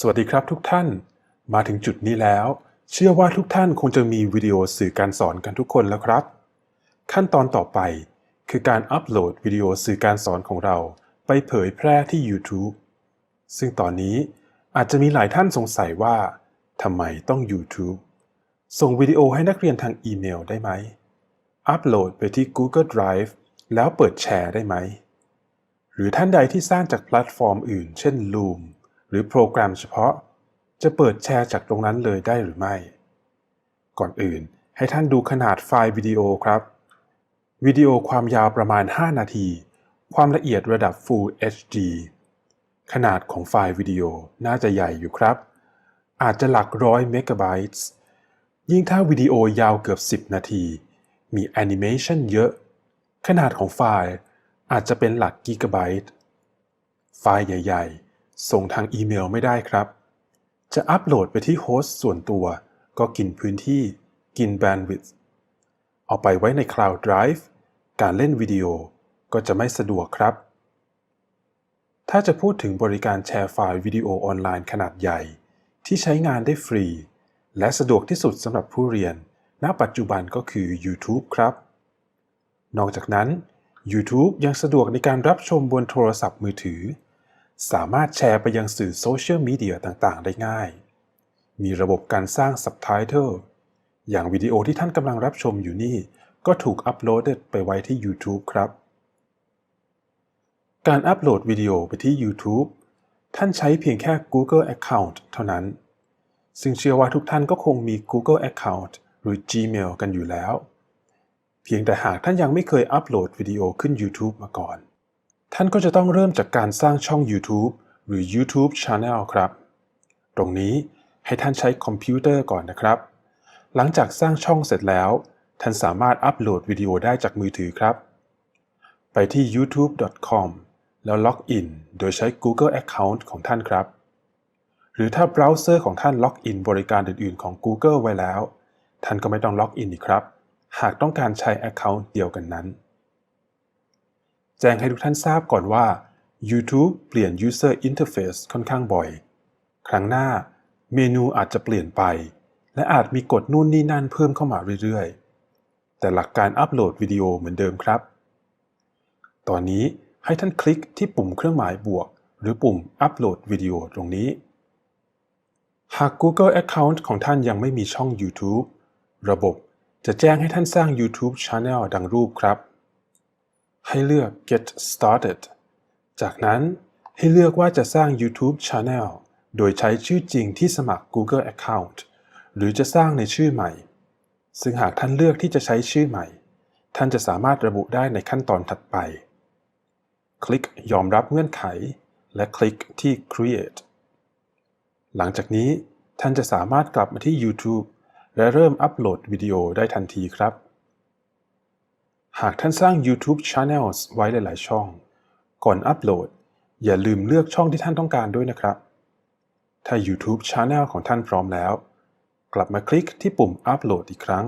สวัสดีครับทุกท่าน มาถึงจุดนี้แล้ว เชื่อว่าทุกท่านคงจะมีวิดีโอสื่อการสอนกันทุกคนแล้วครับ ขั้นตอนต่อไปคือการอัปโหลดวิดีโอสื่อการสอนของเรา ไปเผยแพร่ที่ YouTube ซึ่งตอนนี้อาจจะมีหลายท่านสงสัยว่าทำไมต้อง YouTube ส่งวิดีโอให้นักเรียนทางอีเมลได้ไหม อัปโหลดไปที่ Google Drive แล้วเปิดแชร์ได้ไหม หรือท่านใดที่สร้างจากแพลตฟอร์มอื่น เช่น Loom หรือโปรแกรมเฉพาะ จะเปิดแชร์จากตรงนั้นเลยได้หรือไม่ ก่อนอื่นให้ท่านดูขนาดไฟล์วิดีโอครับ วิดีโอความยาวประมาณ 5 นาที ความละเอียดระดับ Full HD ขนาดของไฟล์วิดีโอน่าจะใหญ่อยู่ครับ อาจจะหลักร้อยเมกะไบต์ยิ่งถ้าวิดีโอยาวเกือบ 10 นาที มีแอนิเมชันเยอะ ขนาดของไฟล์อาจจะเป็นหลักกิกะไบต์ไฟล์ใหญ่ ๆ ส่งทางอีเมลไม่ได้ครับ จะอัปโหลดไปที่โฮสต์ส่วนตัว ก็กินพื้นที่ กินแบนด์วิดต์เอาไปไว้ใน Cloud Drive การเล่นวิดีโอก็จะไม่สะดวกครับ ถ้าจะพูดถึงบริการแชร์ไฟล์วิดีโอออนไลน์ขนาดใหญ่ ที่ใช้งานได้ฟรี และสะดวกที่สุดสำหรับผู้เรียน ณ ปัจจุบันก็คือ YouTube ครับ นอกจากนั้น YouTube ยังสะดวกในการรับชมบนโทรศัพท์มือถือ สามารถแชร์ไปยังสื่อโซเชียลมีเดียต่างๆ ได้ง่าย มีระบบการสร้าง Subtitle อย่างวิดีโอที่ท่านกำลังรับชมอยู่นี่ ก็ถูกอัปโหลดไปไว้ที่ YouTube ครับ การอัปโหลดวิดีโอไปที่ YouTube ท่านใช้เพียงแค่ Google Account เท่านั้น ซึ่งเชื่อว่าทุกท่านก็คงมี Google Account หรือ Gmail กันอยู่แล้ว เพียงแต่หากท่านยังไม่เคยอัปโหลดวิดีโอขึ้น YouTube มาก่อน ท่านก็จะต้องเริ่มจากการสร้างช่อง YouTube หรือ YouTube Channel ครับ ตรงนี้ให้ท่านใช้คอมพิวเตอร์ก่อนนะครับ หลังจากสร้างช่องเสร็จแล้ว ท่านสามารถอัปโหลดวิดีโอได้จากมือถือครับ ไปที่ youtube.com แล้วล็อกอินโดยใช้ Google Account ของท่านครับ หรือถ้าเบราว์เซอร์ของท่านล็อกอินบริการอื่นๆของ Google ไว้แล้ว ท่านก็ไม่ต้องล็อกอินอีกครับ หากต้องการใช้ Account เดียวกันนั้น แจ้งให้ทุกท่านทราบก่อนว่า YouTube เปลี่ยน User Interface ค่อนข้างบ่อย ครั้งหน้าเมนูอาจจะเปลี่ยนไป และอาจมีกฎนู่นนี่นั่นเพิ่มเข้ามาเรื่อยๆ แต่หลักการอัปโหลดวิดีโอเหมือนเดิมครับ ตอนนี้ให้ท่านคลิกที่ปุ่มเครื่องหมายบวก หรือปุ่มอัปโหลดวิดีโอตรงนี้ หาก Google Account ของท่านยังไม่มีช่อง YouTube ระบบจะแจ้งให้ท่านสร้าง YouTube Channel ดังรูปครับ ให้เลือก Get Started จากนั้นให้เลือกว่าจะสร้าง YouTube Channel โดยใช้ชื่อจริงที่สมัคร Google Account หรือจะสร้างในชื่อใหม่ ซึ่งหากท่านเลือกที่จะใช้ชื่อใหม่ ท่านจะสามารถระบุได้ในขั้นตอนถัดไป คลิกยอมรับเงื่อนไข และคลิกที่ Create หลังจากนี้ท่านจะสามารถกลับมาที่ YouTube และเริ่มอัปโหลดวิดีโอได้ทันทีครับ หากท่านสร้าง YouTube Channels ไว้หลาย ๆ ช่อง ก่อนอัปโหลด อย่าลืมเลือกช่องที่ท่านต้องการด้วยนะครับ ถ้า YouTube Channel ของท่านพร้อมแล้ว กลับมาคลิกที่ปุ่มอัปโหลดอีกครั้ง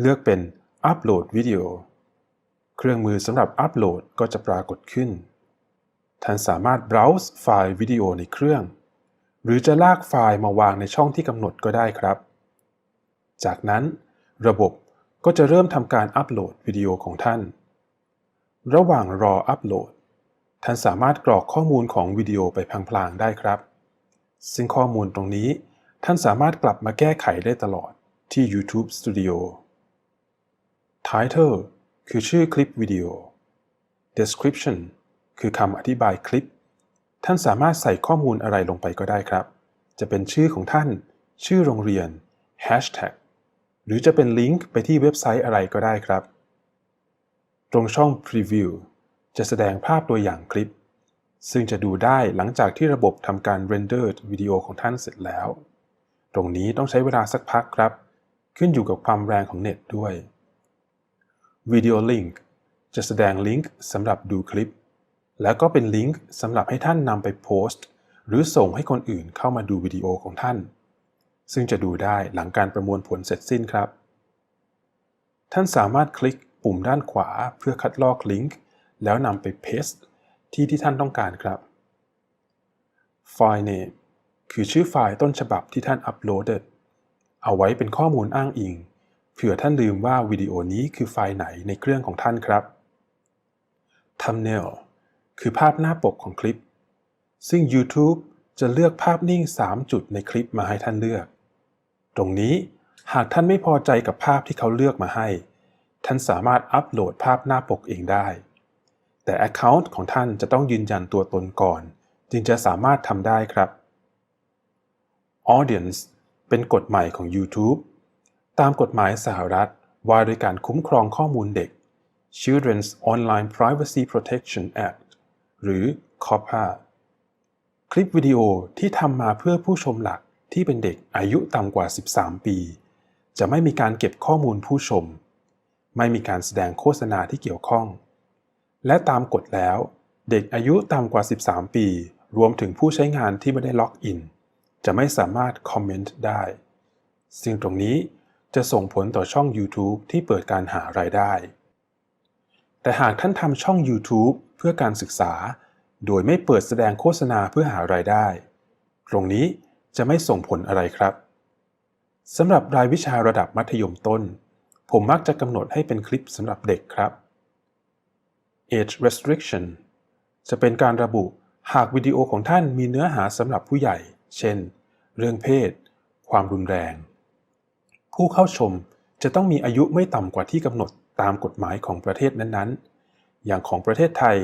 เลือกเป็นอัปโหลดวิดีโอ เครื่องมือสำหรับอัปโหลดก็จะปรากฏขึ้น ท่านสามารถ browse ไฟล์วิดีโอในเครื่อง หรือจะลากไฟล์มาวางในช่องที่กำหนดก็ได้ครับ จากนั้นระบบ ก็จะเริ่มทำการอัปโหลดวิดีโอของท่าน ระหว่างรออัปโหลด ท่านสามารถกรอกข้อมูลของวิดีโอไปพลางๆได้ครับ ซึ่งข้อมูลตรงนี้ท่านสามารถกลับมาแก้ไขได้ตลอดที่ YouTube Studio Title คือชื่อคลิปวิดีโอ Description คือคำอธิบายคลิป ท่านสามารถใส่ข้อมูลอะไรลงไปก็ได้ครับ จะเป็นชื่อของท่าน ชื่อโรงเรียน Hashtag หรือจะเป็นลิงก์ไปที่เว็บไซต์อะไรก็ได้ครับ ตรงช่อง Preview จะแสดงภาพตัวอย่างคลิป ซึ่งจะดูได้หลังจากที่ระบบทำการ render วิดีโอของท่านเสร็จแล้ว ตรงนี้ต้องใช้เวลาสักพักครับ ขึ้นอยู่กับความแรงของเน็ตด้วย Video Link จะแสดงลิงก์สำหรับดูคลิป แล้วก็เป็นลิงก์สำหรับให้ท่านนำไปโพสต์ หรือส่งให้คนอื่นเข้ามาดูวิดีโอของท่าน ซึ่งจะดูได้หลังการประมวลผลเสร็จสิ้นครับ ท่านสามารถคลิกปุ่มด้านขวาเพื่อคัดลอกลิงก์แล้วนำไป paste ที่ที่ท่านต้องการครับ File Name คือชื่อไฟล์ต้นฉบับที่ท่านอัปโหลดเอาไว้เป็นข้อมูลอ้างอิง เผื่อท่านลืมว่าวิดีโอนี้คือไฟล์ไหนในเครื่องของท่านครับ Thumbnail คือภาพหน้าปกของคลิป ซึ่ง YouTube จะเลือกภาพนิ่ง 3 จุดในคลิปมาให้ท่านเลือก ตรงนี้หากท่านไม่พอใจกับภาพที่เขาเลือกมาให้ ท่านสามารถอัปโหลดภาพหน้าปกเองได้ แต่ Account ของท่านจะต้องยืนยันตัวตนก่อน จึงจะสามารถทำได้ครับ Audience เป็นกฎใหม่ของ YouTube ตามกฎหมายสหรัฐว่าโดยการคุ้มครองข้อมูลเด็ก Children's Online Privacy Protection Act หรือ COPPA คลิปวิดีโอที่ทำมาเพื่อผู้ชมหลัก ที่เป็นเด็กอายุต่ำกว่า 13 ปี จะไม่มีการเก็บข้อมูลผู้ชม ไม่มีการแสดงโฆษณาที่เกี่ยวข้อง และตามกฎแล้ว เด็กอายุต่ำกว่า 13 ปี รวมถึงผู้ใช้งานที่ไม่ได้ล็อกอิน จะไม่สามารถคอมเมนต์ได้ ซึ่งตรงนี้จะส่งผลต่อช่อง YouTube ที่เปิดการหารายได้ แต่หากท่านทำช่อง YouTube เพื่อการศึกษา โดยไม่เปิดแสดงโฆษณาเพื่อหารายได้ ตรงนี้ จะไม่ส่งผลอะไรครับสำหรับรายวิชาระดับมัธยมต้น ผมมักจะกำหนดให้เป็นคลิปสำหรับเด็กครับ Age Restriction จะเป็นการระบุหากวิดีโอของท่านมีเนื้อหาสำหรับผู้ใหญ่ เช่น เรื่องเพศ ความรุนแรง ผู้เข้าชมจะต้องมีอายุไม่ต่ำกว่าที่กำหนดตามกฎหมายของประเทศนั้นๆ อย่างของประเทศไทย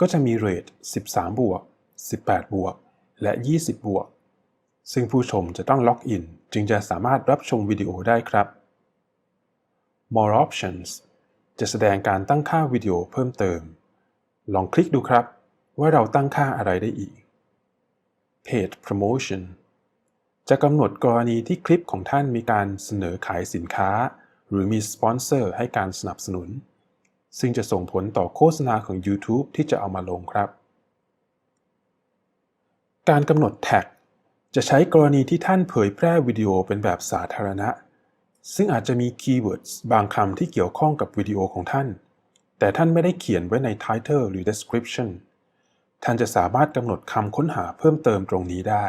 ก็จะมีเรท 13 บวก 18 บวก และ 20 บวก ซึ่งผู้ชมจะต้องล็อกอิน จึงจะสามารถรับชมวิดีโอได้ครับ More options จะแสดงการตั้งค่าวิดีโอเพิ่มเติม ลองคลิกดูครับ ว่าเราตั้งค่าอะไรได้อีก Page Promotion จะกำหนดกรณีที่คลิปของท่านมีการเสนอขายสินค้า หรือมีสปอนเซอร์ให้การสนับสนุน ซึ่งจะส่งผลต่อโฆษณาของ YouTube ที่จะเอามาลงครับ การกำหนดแท็ก จะใช้กรณีที่ท่านเผยแพร่วิดีโอเป็นแบบสาธารณะ ซึ่งอาจจะมีคีย์เวิร์ดบางคำที่เกี่ยวข้องกับวิดีโอของท่าน แต่ท่านไม่ได้เขียนไว้ใน Title หรือ Description ท่านจะสามารถกำหนดคำค้นหาเพิ่มเติมตรงนี้ได้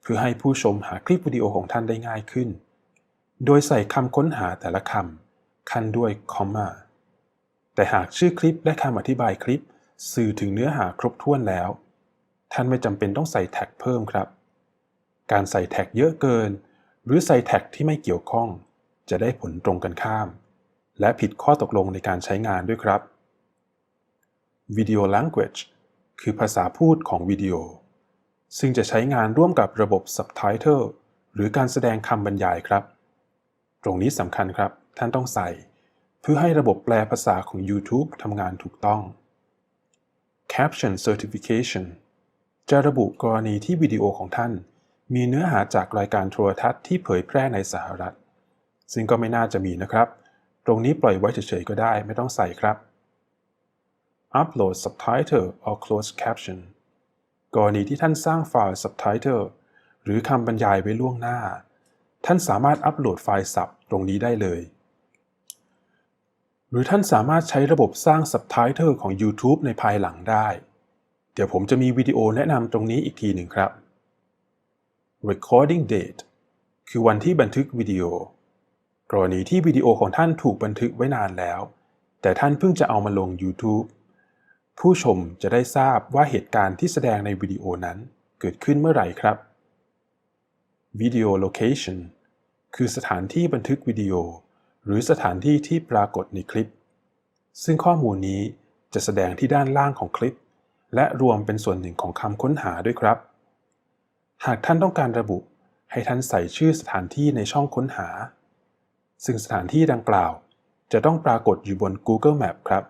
เพื่อให้ผู้ชมหาคลิปวิดีโอของท่านได้ง่ายขึ้น โดยใส่คำค้นหาแต่ละคำคันด้วยคอมมาแต่หากชื่อคลิปและคำอธิบายคลิป สื่อถึงเนื้อหาครบถ้วนแล้ว ท่านไม่จำเป็นต้องใส่แท็กเพิ่มครับ การใส่แท็กเยอะเกิน หรือใส่แท็กที่ไม่เกี่ยวข้อง จะได้ผลตรงกันข้าม และผิดข้อตกลงในการใช้งานด้วยครับ Video Language คือภาษาพูดของวิดีโอ ซึ่งจะใช้งานร่วมกับระบบ Subtitle หรือการแสดงคำบรรยายครับ ตรงนี้สำคัญครับ ท่านต้องใส่ เพื่อให้ระบบแปลภาษาของ YouTube ทำงานถูกต้อง Caption Certification จะระบุกรณีที่วิดีโอของท่าน มีเนื้อหาจากรายการโทรทัศน์ที่เผยแพร่ในสหรัฐ ซึ่งก็ไม่น่าจะมีนะครับ ตรงนี้ปล่อยไว้เฉยๆก็ได้ไม่ต้องใส่ครับ Upload Subtitle or Closed Caption กรณีที่ท่านสร้างไฟล์ Subtitle หรือคำบรรยายไว้ล่วงหน้า ท่านสามารถอัปโหลดไฟล์สับตรงนี้ได้เลย หรือท่านสามารถใช้ระบบสร้าง Subtitle ของ YouTube ในภายหลังได้ เดี๋ยวผมจะมีวิดีโอแนะนำตรงนี้อีกทีหนึ่งครับ Recording Date คือวันที่บันทึกวิดีโอ กรณีที่วิดีโอของท่านถูกบันทึกไว้นานแล้ว แต่ท่านเพิ่งจะเอามาลง YouTube ผู้ชมจะได้ทราบว่าเหตุการณ์ที่แสดงในวิดีโอนั้นเกิดขึ้นเมื่อไหร่ครับ Video Location คือสถานที่บันทึกวิดีโอ หรือสถานที่ที่ปรากฏในคลิป ซึ่งข้อมูลนี้จะแสดงที่ด้านล่างของคลิป และรวมเป็นส่วนหนึ่งของคำค้นหาด้วยครับ หากท่านต้องการระบุ ให้ท่านใส่ชื่อสถานที่ในช่องค้นหา ซึ่งสถานที่ดังกล่าว จะต้องปรากฏอยู่บน Google Map ครับ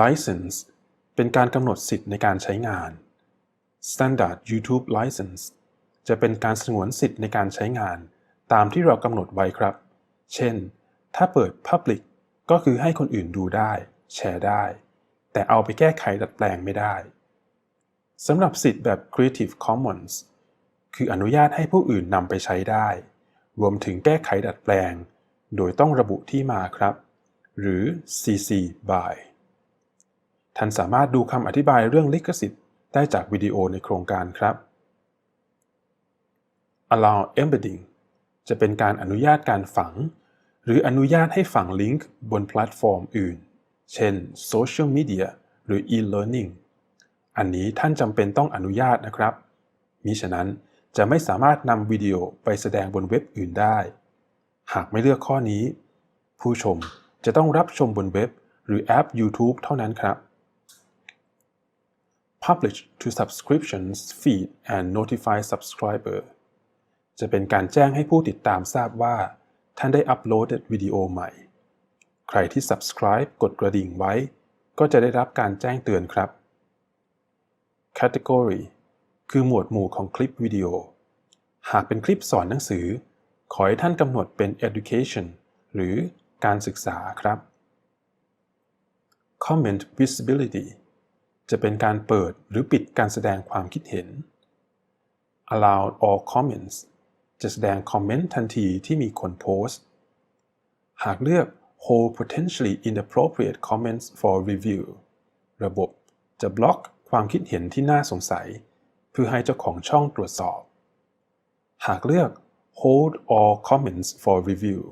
License เป็นการกำหนดสิทธิ์ในการใช้งาน Standard YouTube License จะเป็นการสงวนสิทธิ์ในการใช้งาน ตามที่เรากำหนดไว้ครับ เช่น ถ้าเปิด Public ก็คือให้คนอื่นดูได้ แชร์ได้ แต่เอาไปแก้ไขดัดแปลงไม่ได้ สำหรับสิทธิ์แบบ Creative Commons คืออนุญาตให้ผู้อื่นนำไปใช้ได้ รวมถึงแก้ไขดัดแปลง โดยต้องระบุที่มาครับ หรือ CC BY ท่านสามารถดูคำอธิบายเรื่องลิขสิทธิ์ได้จากวิดีโอในโครงการครับ allow embedding จะเป็นการอนุญาตการฝัง หรืออนุญาตให้ฝังลิงก์บนแพลตฟอร์มอื่น เช่นโซเชียลมีเดียหรือ e-learning อันนี้ท่านจำเป็นต้องอนุญาตนะครับมิฉะนั้นจะไม่สามารถนำวิดีโอไปแสดงบนเว็บอื่นได้ หากไม่เลือกข้อนี้ ผู้ชมจะต้องรับชมบนเว็บ หรือแอป YouTube เท่านั้นครับ Publish to subscriptions feed and notify subscriber จะเป็นการแจ้งให้ผู้ติดตามทราบว่า ท่านได้อัปโหลดวิดีโอใหม่ ใครที่ subscribe กดกระดิ่งไว้ ก็จะได้รับการแจ้งเตือนครับ Category คือหมวดหมู่ของคลิปวิดีโอ หากเป็นคลิปสอนหนังสือ ขอให้ท่านกำหนดเป็น education หรือการศึกษาครับ Comment visibility จะเป็นการเปิดหรือปิดการแสดงความคิดเห็น Allow all comments จะแสดงคอมเมนต์ทันทีที่มีคนโพสต์ หากเลือก Hold potentially inappropriate comments for review ระบบจะบล็อก ความคิดเห็นที่น่าสงสัย เพื่อให้เจ้าของช่องตรวจสอบ หากเลือก Hold all comments for review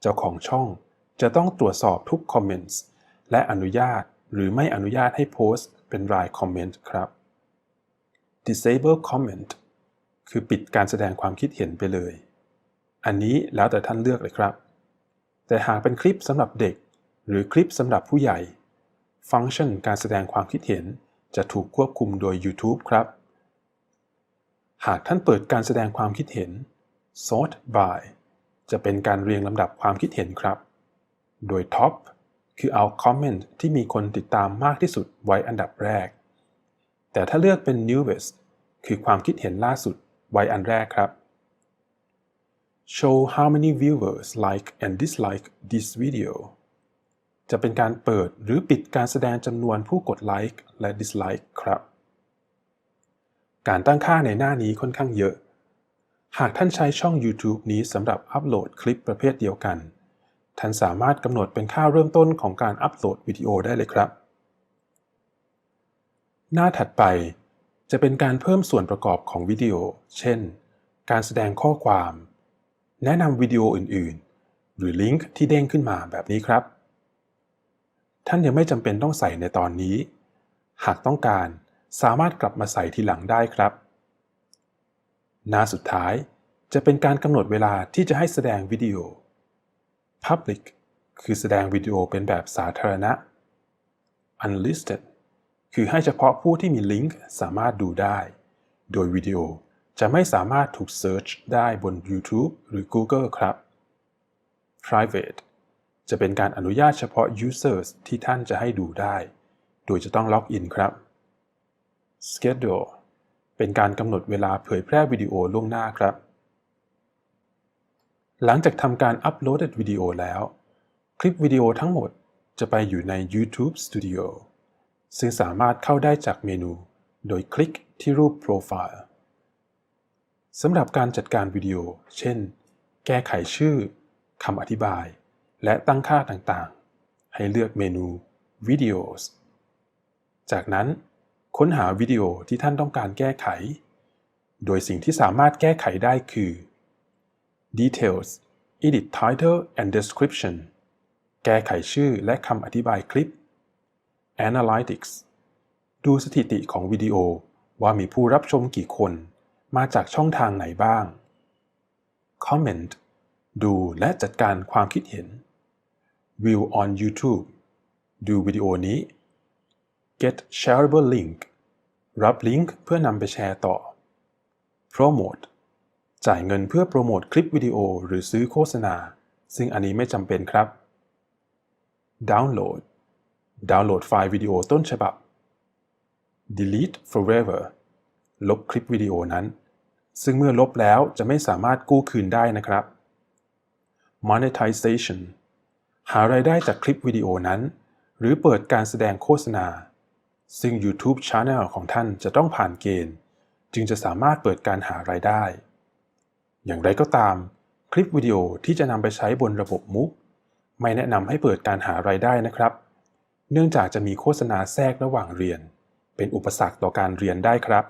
เจ้าของช่องจะต้องตรวจสอบทุก comments และอนุญาตหรือไม่อนุญาตให้โพสต์เป็นรายคอมเมนต์ครับ Disable comment คือปิดการแสดงความคิดเห็นไปเลย อันนี้แล้วแต่ท่านเลือกเลยครับ แต่หากเป็นคลิปสำหรับเด็ก หรือคลิปสำหรับผู้ใหญ่ ฟังก์ชันการแสดงความคิดเห็น จะถูกควบคุมโดย YouTube ครับ หากท่านเปิดการแสดงความคิดเห็น Sort by จะเป็นการเรียงลำดับความคิดเห็นครับ โดย Top คือเอาคอมเมนต์ที่มีคนติดตามมากที่สุดไว้อันดับแรก แต่ถ้าเลือกเป็น newest คือความคิดเห็นล่าสุดไว้อันแรกครับ Show how many viewers like and dislike this video จะเป็นการเปิดหรือปิดการแสดงจำนวนผู้กดไลค์และ dislike ครับ การตั้งค่าในหน้านี้ค่อนข้างเยอะ หากท่านใช้ช่อง YouTube นี้สำหรับอัปโหลดคลิปประเภทเดียวกัน ท่านสามารถกำหนดเป็นค่าเริ่มต้นของการอัปโหลดวิดีโอได้เลยครับ หน้าถัดไปจะเป็นการเพิ่มส่วนประกอบของวิดีโอ เช่น การแสดงข้อความ แนะนำวิดีโออื่น ๆ หรือลิงก์ที่เด้งขึ้นมาแบบนี้ครับ ท่านยังไม่จำเป็นต้องใส่ในตอนนี้ หากต้องการสามารถกลับมาใส่ทีหลังได้ครับ หน้าสุดท้ายจะเป็นการกำหนดเวลาที่จะให้แสดงวิดีโอ Public คือแสดงวิดีโอเป็นแบบสาธารณะ Unlisted คือให้เฉพาะผู้ที่มีลิงก์สามารถดูได้ โดยวิดีโอจะไม่สามารถถูก Search ได้บน YouTube หรือ Google ครับ Private จะเป็นการอนุญาตเฉพาะ Users ที่ท่านจะให้ดูได้ โดยจะต้องล็อกอินครับ Schedule เป็นการกำหนดเวลาเผยแพร่วิดีโอล่วงหน้าครับ หลังจากทำการอัปโหลดวิดีโอแล้ว คลิปวิดีโอทั้งหมดจะไปอยู่ใน YouTube Studio ซึ่งสามารถเข้าได้จากเมนู โดยคลิกที่รูปโปรไฟล์สำหรับการจัดการวิดีโอ เช่น แก้ไขชื่อ คำอธิบาย และตั้งค่าต่างๆ ให้เลือกเมนู Videos จากนั้นค้นหาวิดีโอที่ท่านต้องการแก้ไข โดยสิ่งที่สามารถแก้ไขได้คือ Details Edit Title and Description แก้ไขชื่อและคำอธิบายคลิป Analytics ดูสถิติของวิดีโอว่ามีผู้รับชมกี่คน มาจากช่องทางไหนบ้าง Comment ดูและจัดการความคิดเห็น View on YouTube ดูวิดีโอนี้ Get shareable link รับลิงก์เพื่อนำไปแชร์ต่อ Promote จ่ายเงินเพื่อโปรโมทคลิปวิดีโอหรือซื้อโฆษณา ซึ่งอันนี้ไม่จำเป็นครับ Download ดาวน์โหลดไฟล์วิดีโอต้นฉบับ Delete forever ลบคลิปวิดีโอนั้น ซึ่งเมื่อลบแล้วจะไม่สามารถกู้คืนได้นะครับ Monetization หารายได้จากคลิปวิดีโอนั้น หรือเปิดการแสดงโฆษณา ซึ่ง YouTube Channel ของท่านจะต้องผ่านเกณฑ์ จึงจะสามารถเปิดการหารายได้ อย่างไรก็ตาม คลิปวิดีโอที่จะนำไปใช้บนระบบมุก ไม่แนะนำให้เปิดการหารายได้นะครับ เนื่องจากจะมีโฆษณาแทรกระหว่างเรียน เป็นอุปสรรคต่อการเรียนได้ครับ